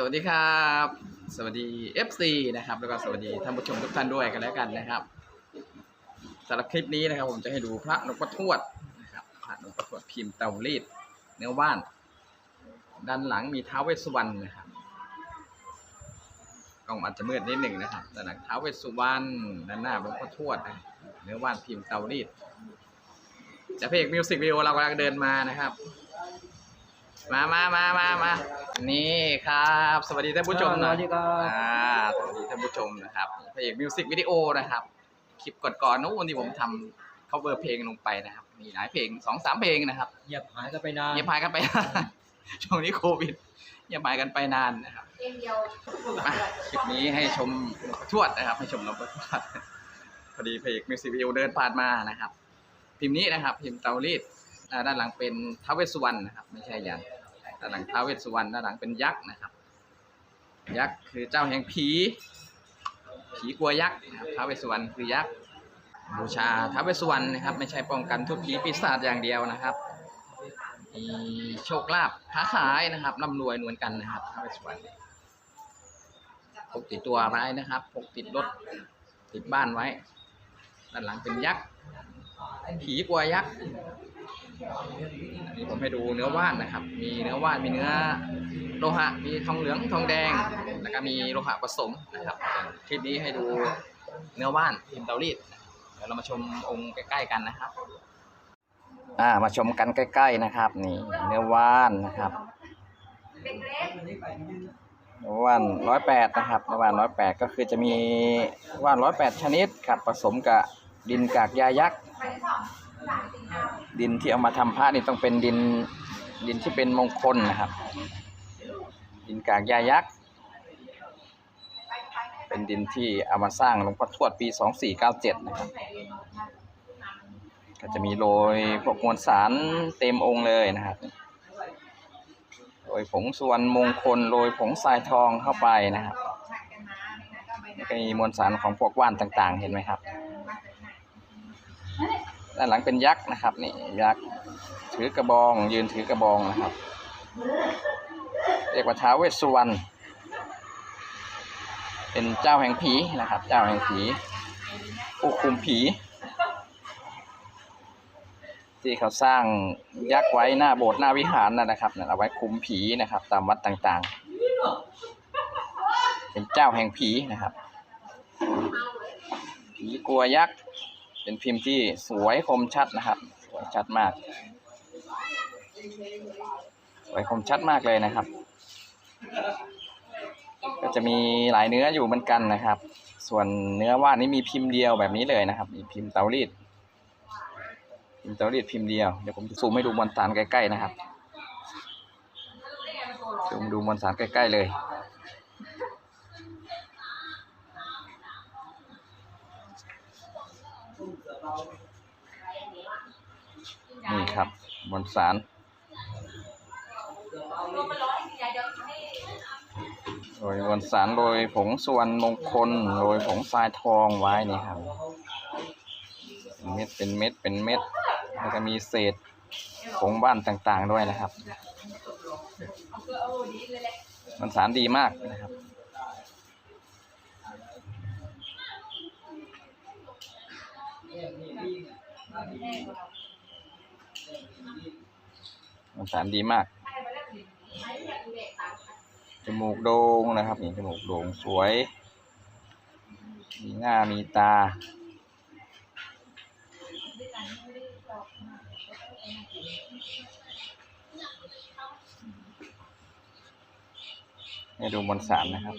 สวัสดีครับ สวัสดี FC นะครับ แล้วก็สวัสดีท่านผู้ชมทุกท่านด้วยกันแล้วกันนะครับสำหรับคลิปนี้นะครับ ผมจะให้ดูพระนพทวดนะครับพระนพทวดพิมพ์เตารีดเนื้อว่าน ด้านหลังมีท้าวเวสสุวรรณนะครับกล้องอาจจะมืดนิดหนึ่งนะครับด้านหลังท้าวเวสสุวรรณด้านหน้าหลวงพ่อทวดนะเนื้อว่านพิมพ์เตารีดจะเพลงมิวสิกวิดีโอเรากำลังเดินมานะครับ มามามามามานี่ครับ สวัสดีท่านผู้ชมหน่อยสวัสดีครับอ่าสวัสดีท่านผู้ชมนะครับพระเอกมิวสิกวิดีโอนะครับ คลิปก่อนๆนู้นที่ผมทำ cover เพลงลงไปนะครับ มีหลายเพลงสองสามเพลงนะครับเหยียบหายกันไปนานเงียบหายกันไป ช่วงนี้โควิดเงียบหายกันไปนานนะครับเองเดียวมาคลิปนี้ให้ชมหลวงพ่อทวดนะครับ ให้ชมหลวงพ่อทวดพอดีพระเอกมิวสิกวิดีโอเดินผ่านมานะครับ พิมพ์นี้นะครับ พิมพ์เตารีดอ่าด้านหลังเป็นท้าวเวสสุวรรณนะครับ ไม่ใช่ยัน ด้านหลังท้าวเวสสุวรรณด้านหลังเป็นยักษ์นะครับ ยักษ์คือเจ้าแห่งผีผีกลัวยักษ์นะครับท้าวเวสสุวรรณคือยักษ์บูชาท้าวเวสสุวรรณนะครับ ไม่ใช่ป้องกันทุกผีปีศาจอย่างเดียวนะครับมีโชคลาภค้าขายนะครับร่ำรวยเหมือนกันนะครับท้าวเวสสุวรรณพกติดตัวไว้นะครับพกติดรถติดบ้านไว้ ด้านหลังเป็นยักษ์ผีกลัวยักษ์ อันนี้ผมให้ดูเนื้อว่านนะครับ มีเนื้อว่านมีเนื้อโลหะ มีทองเหลืองทองแดง แล้วก็มีโลหะผสมนะครับ คลิปนี้ให้ดูเนื้อว่านพิมพ์เตารีดเดี๋ยวเรามาชมองค์ใกล้ๆกันนะครับ อ่ามาชมกันใกล้ ๆนะครับ นี่เนื้อว่านนะครับว่านร้อยแปดนะครับว่านร้อยแปดก็คือจะมีว่านร้อยแปดชนิดครับผสมกับดินกากยายักษ์ ดินที่เอามาทำพระนี่ต้องเป็นดินดินที่เป็นมงคลนะครับ ดินกากยายักษ์ เป็นดินที่เอามาสร้างหลวงพ่อทวดปี2497นะครับ ก็จะมีโรยพวกมวลสารเต็มองค์เลยนะครับโรยผงส่วนมงคลโรยผงทรายทองเข้าไปนะครับก็มีมวลสารของพวกว่านต่างๆ เห็นไหมครับ ด้านหลังเป็นยักษ์นะครับ นี่ยักษ์ถือกระบอง ยืนถือกระบองนะครับ เรียกว่าท้าเวสสุวรรณเป็นเจ้าแห่งผีนะครับ เจ้าแห่งผีผู้คุมผี ที่เขาสร้างยักษ์ไว้หน้าโบสถ์หน้าวิหารนะนะครับเอาไว้คุมผีนะครับ ตามวัดต่างๆ เป็นเจ้าแห่งผีนะครับผีกลัวยักษ์ เป็นพิมพ์ที่สวยคมชัดนะครับสวยชัดมาก สวยคมชัดมากเลยนะครับ ก็จะมีหลายเนื้ออยู่เหมือนกันนะครับ ส่วนเนื้อว่านนี้มีพิมพ์เดียวแบบนี้เลยนะครับ มีพิมพ์เตารีดพิมพ์เตารีดพิมพ์เดียวเดี๋ยวผมจะซูมให้ดูมวลสารใกล้ๆนะครับซูมดูมวลสารใกล้ๆเลย นี่ครับมวลสารโรยมวลสารโรยผงส่วนมงคลโรยผงทรายทองไว้นี่ครับเป็นเม็ดเป็นเม็ดเป็นเม็ดแล้วก็มีเศษผงบ้านต่างๆด้วยนะครับ มันสารดีมากนะครับ มันสารดีมาก จมูกโด่งนะครับนี่จมูกโด่งสวย มีหน้ามีตา ให้ดูบนสารนะครับ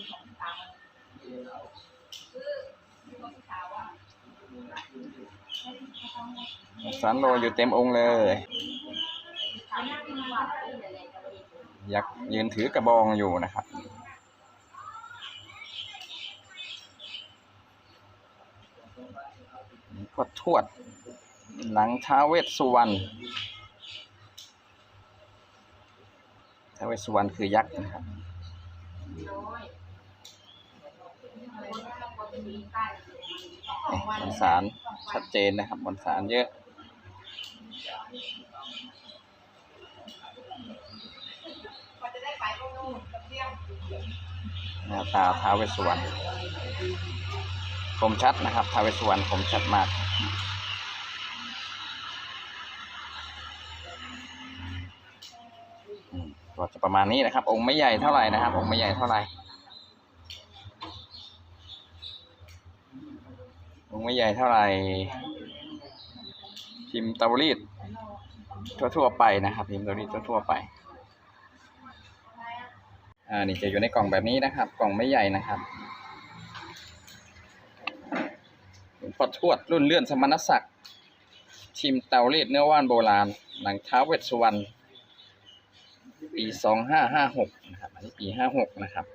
สารโลอยู่เต็มองค์เลย ยักษ์ยืนถือกระบองอยู่นะครับพอทวด หลังท้าวเวสสุวรรณท้าวเวสสุวรรณคือยักษ์นะครับ มวลสารชัดเจนนะครับมวลสารเยอะกว่าเทหน้าตาท้าวเวสสุวรรณคมชัดนะครับท้าวเวสสุวรรณคมชัดมากก็จะประมาณนี้นะครับ องค์ไม่ใหญ่เท่าไหร่นะครับ องค์ไม่ใหญ่เท่าไหร่ องค์ ไม่ใหญ่เท่าไหร่พิมพ์เตารีดทั่วๆไปนะครับ พิมพ์เตารีดทั่วๆไปอ่านี่จะอยู่ในกล่องแบบนี้นะครับ กล่องไม่ใหญ่นะครับหลวงพ่อทวดรุ่นเลื่อนสมณศักดิ์ชิมเตารีดเนื้อว่านโบราณหลังท้าวเวสวรรณปีสองห้าห้าหกนะครับ อันนี้ปีห้าหกนะครับ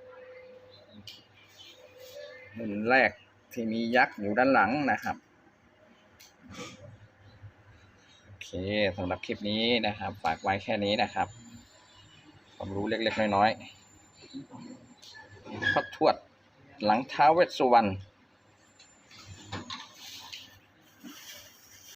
รุ่นแรก ที่มียักษ์อยู่ด้านหลังนะครับโอเคสำหรับคลิปนี้นะครับ ฝากไว้แค่นี้นะครับความรู้เล็กๆน้อยๆพระทวดหลังท้าเวสสุวรรณ